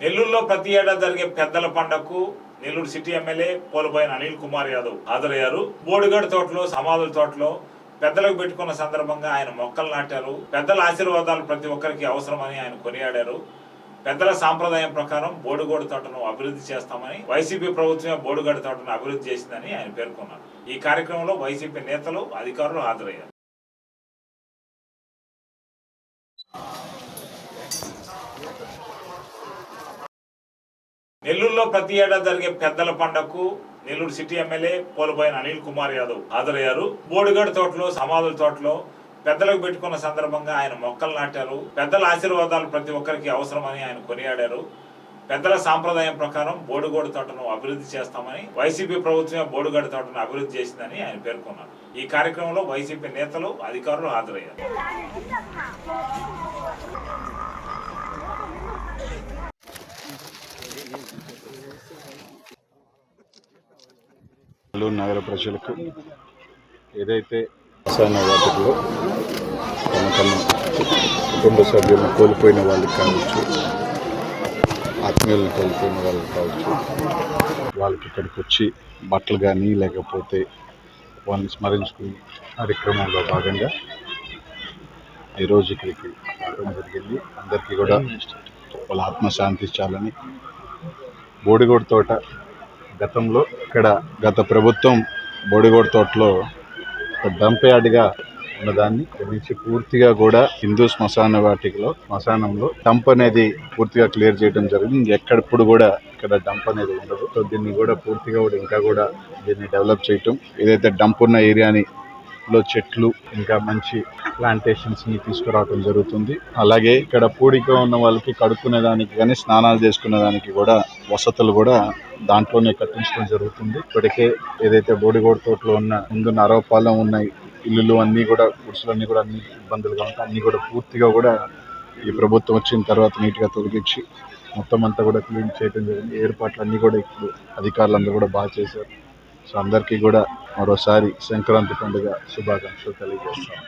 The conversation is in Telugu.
నెల్లూరులో ప్రతి ఏడాది జరిగే పెద్దల పండగకు నెల్లూరు సిటీ ఎమ్మెల్యే పోలుపోయిన అనిల్ కుమార్ యాదవ్ హాజరయ్యారు. బోడిగడ్ తోటలో సమాధుల తోటలో పెద్దలకు పెట్టుకున్న సందర్భంగా ఆయన మొక్కలు నాటారు. పెద్దల ఆశీర్వాదాలు ప్రతి ఒక్కరికి అవసరమని ఆయన కొనియాడారు. పెద్దల సాంప్రదాయం ప్రకారం బోడుగోడు తోటను అభివృద్ధి చేస్తామని వైసీపీ ప్రభుత్వమే బోడుగోడు తోటను అభివృద్ధి చేసిందని ఆయన పేర్కొన్నారు. ఈ కార్యక్రమంలో వైసీపీ నేతలు అధికారులు హాజరయ్యారు. నెల్లూరులో ప్రతి ఏటా జరిగే పెద్దల పండగకు నెల్లూరు సిటీ ఎమ్మెల్యే పోలబోయిన అనిల్ కుమార్ యాదవ్ హాజరయ్యారు. బోడిగడ్ తోటలో సమాధుల తోటలో పెద్దలకు పెట్టుకున్న సందర్భంగా ఆయన మొక్కలు నాటారు. పెద్దల ఆశీర్వాదాలు ప్రతి ఒక్కరికి అవసరమని ఆయన కొనియాడారు. పెద్దల సాంప్రదాయం ప్రకారం బోడుగోడు తోటను అభివృద్ధి చేస్తామని వైసీపీ ప్రభుత్వమే బోడుగోడు తోటను అభివృద్ధి చేసిందని ఆయన పేర్కొన్నారు. ఈ కార్యక్రమంలో వైసీపీ నేతలు అధికారులు హాజరయ్యారు. ప్రజలు నగర ప్రజలకు ఏదైతే రసాయన వాటిలో తమ తమ కుటుంబ సభ్యులను కోల్పోయిన వాళ్ళకి కావచ్చు ఆత్మీయులను కోల్పోయిన వాళ్ళకి కావచ్చు వాళ్ళకి ఇక్కడికి వచ్చి బట్టలు కానీ లేకపోతే వాళ్ళని స్మరించుకునే కార్యక్రమంలో భాగంగా ఈరోజు ఇక్కడికి రావడం జరిగింది. అందరికీ కూడా వాళ్ళ ఆత్మశాంతి ఇచ్చాలని బోడిగోడు తోట గతంలో ఇక్కడ గత ప్రభుత్వం బోడిగోడ్ తోటలో ఒక డంప్ యార్డ్గా ఉన్నదాన్ని నుంచి పూర్తిగా కూడా హిందూ శ్మశాన వాటికలో శ్మశానంలో డంప్ అనేది పూర్తిగా క్లియర్ చేయడం జరిగింది. ఎక్కడప్పుడు కూడా ఇక్కడ డంప్ అనేది ఉండదు. సో దీన్ని కూడా పూర్తిగా కూడా ఇంకా కూడా దీన్ని డెవలప్ చేయటం ఏదైతే డంప్ ఉన్న ఏరియాని లో చెట్లు ఇంకా మంచి ప్లాంటేషన్స్ని తీసుకురావడం జరుగుతుంది. అలాగే ఇక్కడ పూడిక ఉన్న వాళ్ళకి కడుక్కునే దానికి కానీ స్నానాలు చేసుకునే దానికి కూడా వసతులు కూడా దాంట్లోనే కట్టించడం జరుగుతుంది. ఇప్పటికే ఏదైతే బోడిగోడు తోటలో ఉన్న ముందు నరవపాలెం ఉన్న ఇల్లులు అన్నీ కూడా గుడిసెలన్నీ కూడా అన్ని ఇబ్బందులుగా ఉంటాయి. అన్నీ కూడా పూర్తిగా కూడా ఈ ప్రభుత్వం వచ్చిన తర్వాత నీట్గా తొలగించి మొత్తం అంతా కూడా క్లీన్ చేయడం జరిగింది. ఏర్పాట్లు అన్నీ కూడా ఇప్పుడు అధికారులందరూ కూడా బాగా చేశారు. సో అందరికీ కూడా మరోసారి సంక్రాంతి పండుగ శుభాకాంక్షలు తెలియజేస్తాను.